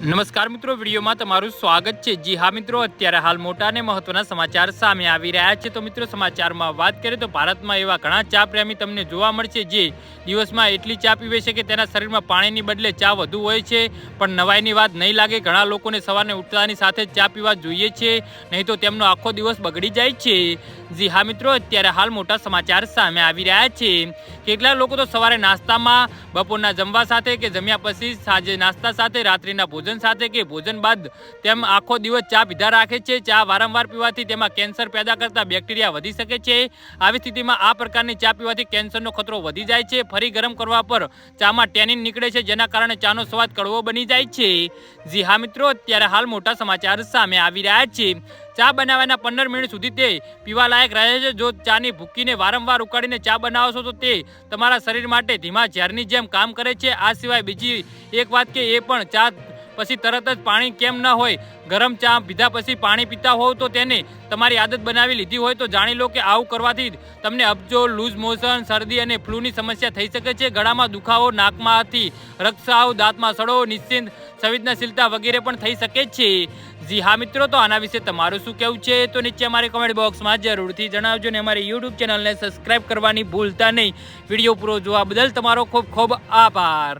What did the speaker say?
નમસ્કાર મિત્રો, વિડીયોમાં તમારું સ્વાગત છે. જી હા મિત્રો, અત્યારે હાલ મોટા અને મહત્વના સમાચાર સામે આવી રહ્યા છે. તો મિત્રો, સમાચારમાં વાત કરીએ તો ભારતમાં એવા ઘણા ચા પ્રેમી તમને જોવા મળશે જે દિવસમાં એટલી ચા પીવે છે કે તેના શરીરમાં પાણીની બદલે ચા વધુ હોય છે. પણ નવાઈની વાત નહીં લાગે, ઘણા લોકોને સવારને ઉઠતાની સાથે ચા પીવા જોઈએ છે. નહીં તો તેમનો આખો દિવસ બગડી જાય છે. જી હા મિત્રો, અત્યારે હાલ મોટા સમાચાર સામે આવી રહ્યા છે. કેટલાક લોકો તો સવારે નાસ્તામાં બપોરના જમવા સાથે કે જમ્યા પછી સાંજે નાસ્તા સાથે, રાત્રિના ભોજન સાથે કે ભોજન બાદ તેમ આખો દિવસ ચા પીધા રાખે છે. ચા વારંવાર પીવાથી તેમાં કેન્સર પેદા કરતા બેક્ટેરિયા વધી શકે છે. આવી સ્થિતિમાં આ પ્રકારની ચા પીવાથી કેન્સરનો ખતરો વધી જાય છે. ફરી ગરમ કરવા પર ચામાં ટેનિન નીકળે છે, જેના કારણે ચાનો સ્વાદ કડવો બની જાય છે. જી હા મિત્રો, અત્યારે હાલ મોટા સમાચાર સામે આવી રહ્યા છે. ચા બનાવવાના પંદર મિનિટ સુધી તે પીવા લાયક રહે છે. જો ચાની ભૂકીને વારંવાર ઉકાળીને ચા બનાવો તો તે તમારા શરીર માટે ધીમા ઝેરની જેમ કામ કરે છે. આ સિવાય બીજી એક વાત કે એ પણ ચા પછી તરત જ પાણી કેમ ન હોય, ગરમ ચા પીધા પછી પાણી પીતા હોવ તો તેને તમારી આદત બનાવી લીધી હોય તો જાણી લો કે આવું કરવાથી તમને અબજો, લૂઝ મોશન, શરદી અને ફ્લૂની સમસ્યા થઈ શકે છે. ગળામાં દુખાવો, નાકમાંથી રક્તસ્રાવ દાંતમાં સડો, નિશ્ચિંત સંવેદનશીલતા વગેરે પણ થઈ શકે છે. જી હા મિત્રો, તો આના વિશે તમારું શું કહેવું છે તો નીચે અમારે કમેન્ટ બોક્સમાં જરૂરથી જણાવજો ને અમારી યુટ્યુબ ચેનલને સબસ્ક્રાઈબ કરવાની ભૂલતા નહીં. વીડિયો પૂરો જોવા બદલ તમારો ખૂબ ખૂબ આભાર.